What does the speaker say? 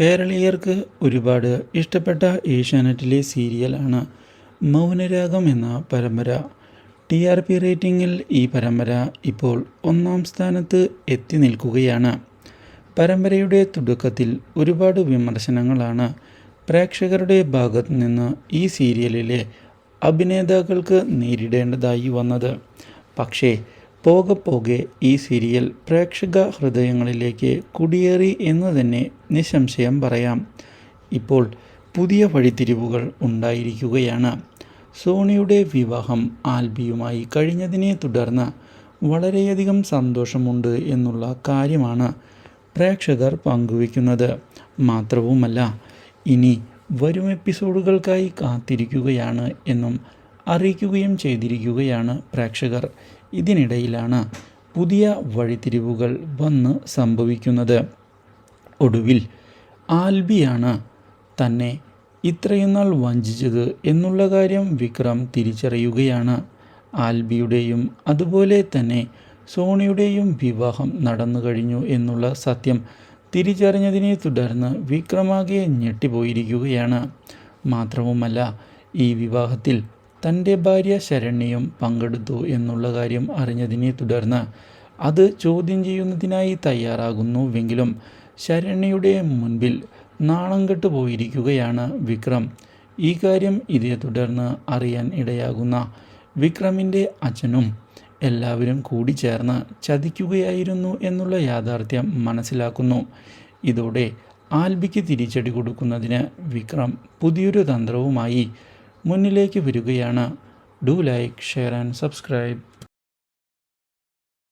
കേരളീയർക്ക് ഒരുപാട് ഇഷ്ടപ്പെട്ട ഏഷ്യാനെറ്റിലെ സീരിയലാണ് മൗനരാഗം എന്ന പരമ്പര. ടി ആർ പി റേറ്റിംഗിൽ ഈ പരമ്പര ഇപ്പോൾ ഒന്നാം സ്ഥാനത്ത് എത്തി നിൽക്കുകയാണ്. പരമ്പരയുടെ തുടക്കത്തിൽ ഒരുപാട് വിമർശനങ്ങളാണ് പ്രേക്ഷകരുടെ ഭാഗത്തു നിന്ന് ഈ സീരിയലിലെ അഭിനേതാക്കൾക്ക് നേരിടേണ്ടതായി വന്നത്. പക്ഷേ പോകെ പോകെ ഈ സീരിയൽ പ്രേക്ഷക ഹൃദയങ്ങളിലേക്ക് കുടിയേറി എന്ന് തന്നെ നിസ്സംശയം പറയാം. ഇപ്പോൾ പുതിയ വഴിത്തിരിവുകൾ ഉണ്ടായിരിക്കുകയാണ്. സോണിയുടെ വിവാഹം ആൽബിയുമായി കഴിഞ്ഞതിനെ തുടർന്ന് വളരെയധികം സന്തോഷമുണ്ട് എന്നുള്ള കാര്യമാണ് പ്രേക്ഷകർ പങ്കുവയ്ക്കുന്നത്. മാത്രവുമല്ല ഇനി വരും എപ്പിസോഡുകൾക്കായി കാത്തിരിക്കുകയാണ് എന്നും അറിയിക്കുകയും ചെയ്തിരിക്കുകയാണ് പ്രേക്ഷകർ. ഇതിനിടയിലാണ് പുതിയ വഴിത്തിരിവുകൾ വന്ന് സംഭവിക്കുന്നത്. ഒടുവിൽ ആൽബിയാണ് തന്നെ ഇത്രയും നാൾ വഞ്ചിച്ചത് എന്നുള്ള കാര്യം വിക്രം തിരിച്ചറിയുകയാണ്. ആൽബിയുടെയും അതുപോലെ തന്നെ സോണിയുടെയും വിവാഹം നടന്നു കഴിഞ്ഞു എന്നുള്ള സത്യം തിരിച്ചറിഞ്ഞതിനെ തുടർന്ന് വിക്രമാകെ ഞെട്ടിപ്പോയിരിക്കുകയാണ്. മാത്രവുമല്ല ഈ വിവാഹത്തിൽ തന്റെ ഭാര്യ ശരണ്യയും പങ്കെടുത്തു എന്നുള്ള കാര്യം അറിഞ്ഞതിനെ തുടർന്ന് അത് ചോദ്യം ചെയ്യുന്നതിനായി തയ്യാറാകുന്നുവെങ്കിലും ശരണ്യയുടെ മുൻപിൽ നാണം കെട്ടു പോയിരിക്കുകയാണ് വിക്രം. ഈ കാര്യം ഇതേ തുടർന്ന് അറിയാൻ ഇടയാകുന്ന വിക്രമിന്റെ അച്ഛനും എല്ലാവരും കൂടി ചേർന്ന് ചതിക്കുകയായിരുന്നു എന്നുള്ള യാഥാർത്ഥ്യം മനസ്സിലാക്കുന്നു. ഇതോടെ ആൽബിക്ക് തിരിച്ചടി കൊടുക്കുന്നതിന് വിക്രം പുതിയൊരു തന്ത്രവുമായി മുന്നിലേക്ക് വരികയാണ്. Do like share and subscribe